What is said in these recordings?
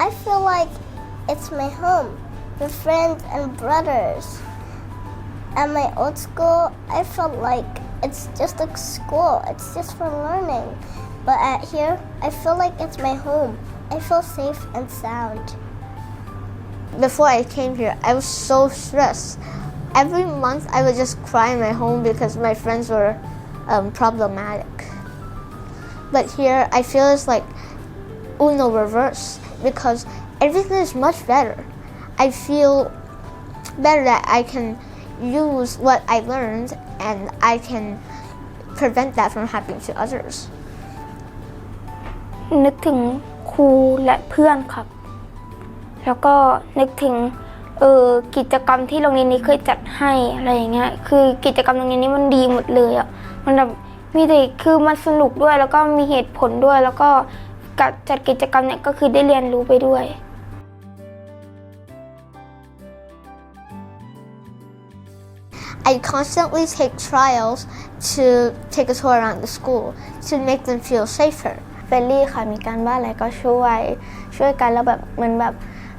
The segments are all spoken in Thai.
I feel like it's my home with friends and brothers. At my old school, I felt like it's just a school, it's just for learning. But at here, I feel like it's my home. I feel safe and sound. Before I came here, I was so stressed. Every month, I would just cry in my home because my friends were um, problematic. But here, I feel it's like Uno reverse because everything is much better. I feel better that I can use what I learned and I can prevent that from happening to others. นึกถึงครูและเพื่อนครับ แล้วก็นึกถึงเออกิจกรรมที่โรงเรียนนี้เคยจัดให้อะไรอย่างเงี้ย คือกิจกรรมโรงเรียนนี้มันดีหมดเลยอะ มันแบบมีแต่คือมันสนุกด้วยแล้วก็มีเหตุผลด้วยแล้วก็ การจัดกิจกรรมเนี่ยก็คือได้เรียนรู้ไปด้วย I constantly take trials to take a tour around the school to make them feel safer. เฟรนลี่ค่ะมีการบ้านอะไรก็ช่วย ช่วยกันแล้วแบบเหมือนแบบ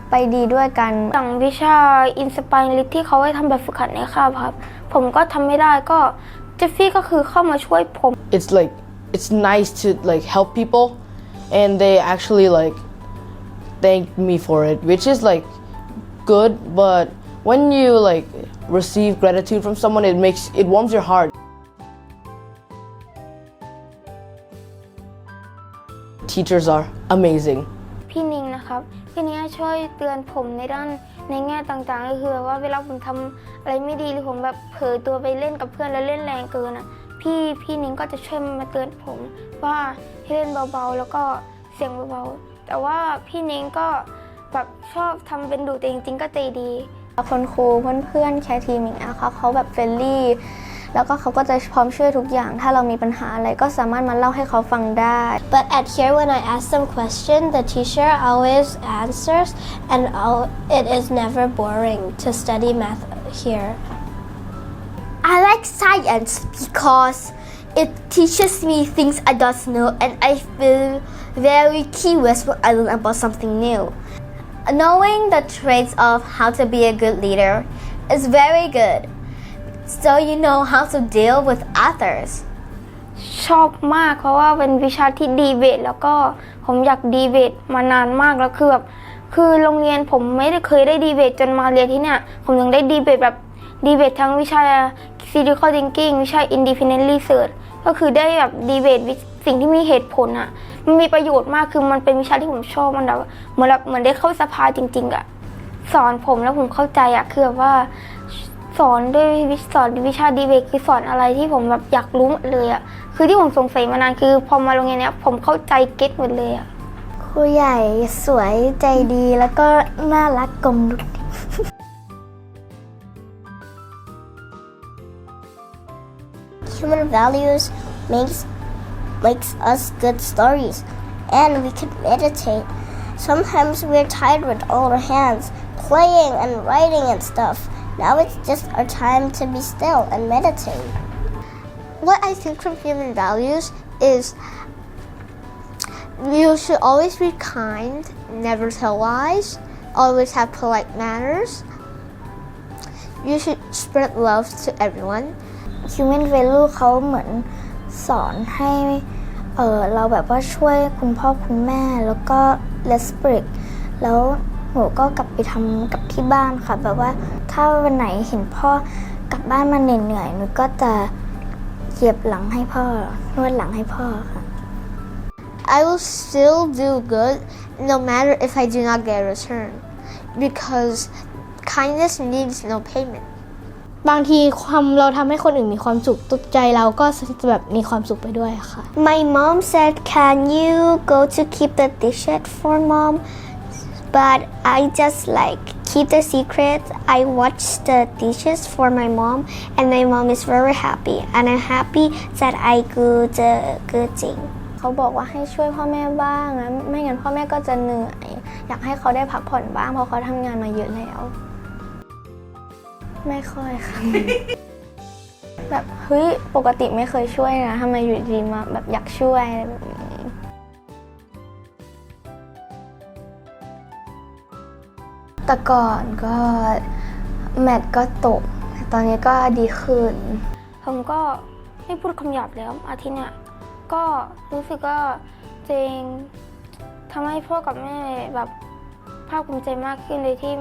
ไปดีด้วยกันอย่างวิชาอินสปายลิที่เขาให้ทำแบบฝึกหัดในคาบครับ ผมก็ทำไม่ได้ก็เจฟฟี่ก็คือเข้ามาช่วยผม it's like it's nice to like help people and they actually like thank me for it which is like good but when you like receive gratitude from someone it makes it warms your heart teachers are amazing พี่นิงนะครับพี่นิงช่วยเตือนผมในด้านในแง่ต่างๆ ก็คือแบบว่าเวลาผมทำอะไรไม่ดีหรือผมแบบเผลอตัวไปเล่นกับเพื่อนแล้วเล่นแรงเกินอ่ะ พี่พี่นิงก็จะช่วยมาเตือนผมว่าให้เล่นเบาๆ แล้วก็เสียงเบาๆ แต่ว่าพี่นิงก็แบบชอบทำเป็นดุแต่จริงๆ ก็ใจดีคนครูเพื่อนๆแคทีมอย่างเงี้ยค่ะเขาแบบเฟรนลี่ แล้วก็เขาก็จะพร้อมช่วยทุกอย่าง ถ้าเรามีปัญหาอะไรก็สามารถมาเล่าให้เขาฟังได้ But at here, when I ask them question, the teacher always answers, and I'll- it is never boring to study math here. Like science because it teaches me things I don't know and I feel very curious when I learn about something new. Knowing the traits of how to be a good leader is very good. So you know how to deal with others. ชอบมากเพราะว่าเป็นวิชาที่ดีเบต แล้วก็ผมอยากดีเบตมานานมากแล้วคือแบบคือโรงเรียนผมไม่ได้เคยได้ดีเบตจนมาเรียนที่เนี่ย ผมยังได้ดีเบตแบบดีเบตทั้งวิชา critical thinking วิชา independent research ก็คือได้แบบดีเบตสิ่งที่มีเหตุผลอะมันมีประโยชน์มากคือมันเป็นวิชาที่ผมชอบมันแบบเหมือนแบบเหมือนได้เข้าสภาจริง ๆอะสอนผมแล้วผมเข้าใจอะคือแบบว่าสอนด้วยวิสอนวิชาดีเบตคือสอนอะไรที่ผมแบบอยากรู้หมดเลยอะคือที่ผมสงสัยมานานคือพอมาโรงเรียนเนี้ยผมเข้าใจเก็ตหมดเลยอะครูใหญ่สวยใจดีแล้วก็น่ารักกลมดุ Human values makes makes us good stories, and we can meditate. Sometimes we're tired with all our hands, playing and writing and stuff. Now it's just our time to be still and meditate. What I think from human values is you should always be kind, never tell lies, always have polite manners. You should spread love to everyone. Human Value เขาเหมือนสอนให้เออเราแบบว่าช่วยคุณพ่อคุณแม่แล้วก็ respect แล้วหนูก็กลับไปทำกับที่บ้านค่ะ แบบว่าถ้าวันไหนเห็นพ่อกลับบ้านมาเหนื่อยๆหนูก็จะเหยียบหลังให้พ่อนวดหลังให้พ่อค่ะ I will still do good no matter if I do not get a return because kindness needs no payment. บางทีความเราทำให้คนอื่นมีความสุขตุกใจเราก็จะแบบมีความสุขไปด้วยค่ะ My mom said, Can you go to keep the dishes for mom? But I just like keep the secret. I watch the dishes for my mom, and my mom is very happy. And I'm happy that I do the good thing. เขาบอกว่าให้ช่วยพ่อแม่บ้างนะไม่งั้นพ่อแม่ก็จะเหนื่อย อยากให้เขาได้พักผ่อนบ้างเพราะเขาทำงานมาเยอะแล้ว ไม่ค่อยค่ะ แบบเฮ้ยปกติไม่เคยช่วยนะทำไมอยู่ดีมาแบบอยากช่วยอะไรแบบนี้แต่ก่อนก็แมทก็ตก ตอนนี้ก็ดีขึ้น ผมก็ไม่พูดคำหยาบแล้วอาทิตย์เนี้ยก็รู้สึกว่าเองทำให้พ่อกับแม่แบบภาคภูมิใจมากขึ้นโดยที่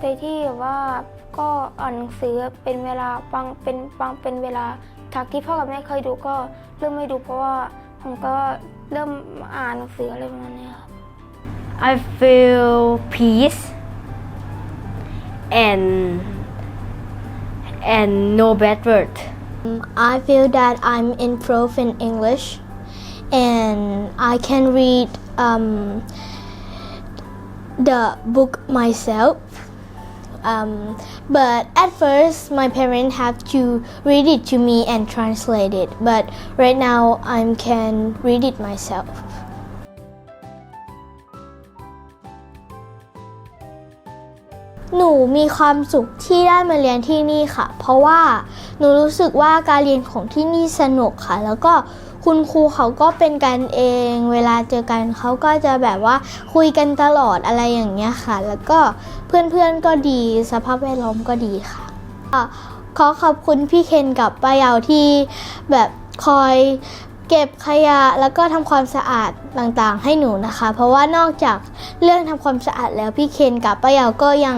โดยที่แบบว่า ก็อ่านหนังสือเป็นเวลาบางเป็นบางเป็นเวลาจากที่พ่อกับแม่เคยดูก็เริ่มไม่ดูเพราะว่าผมก็เริ่มอ่านหนังสืออะไรประมาณเนี้ยครับ I feel peace and and no bad word. I feel that I'm improved in English and I can read um, the book myself. Um, but at first, my parents have to read it to me and translate it. But right now, I can read it myself. หนูมีความสุขที่ได้มาเรียนที่นี่ค่ะ เพราะว่าหนูรู้สึกว่าการเรียนของที่นี่สนุกค่ะ แล้วก็ คุณครูเขาก็เป็นกันเอง เวลาเจอกันเขาก็จะแบบว่าคุยกันตลอดอะไรอย่างเงี้ยค่ะ แล้วก็เพื่อนๆก็ดีสภาพแวดล้อมก็ดีค่ะขอขอบคุณพี่เคนกับป้ายาวที่แบบคอยเก็บขยะแล้วก็ทำความสะอาดต่างๆ ให้หนูนะคะ เพราะว่านอกจากเรื่องทำความสะอาดแล้วพี่เคนกับป้ายาวก็ยัง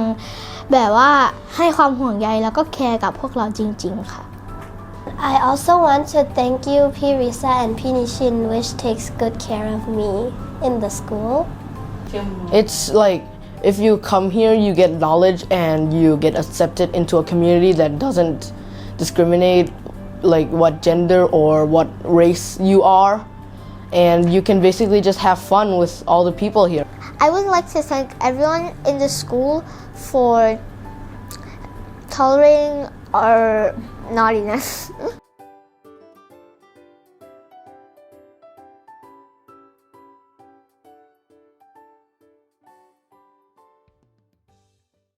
แบบว่าให้ความห่วงใยแล้วก็แคร์กับพวกเราจริง ๆ ค่ะ I also want to thank you, P. Risa and P. Nishin, which takes good care of me in the school. It's like if you come here, you get knowledge and you get accepted into a community that doesn't discriminate like what gender or what race you are. And you can basically just have fun with all the people here. I would like to thank everyone in the school for tolerating our naughtiness.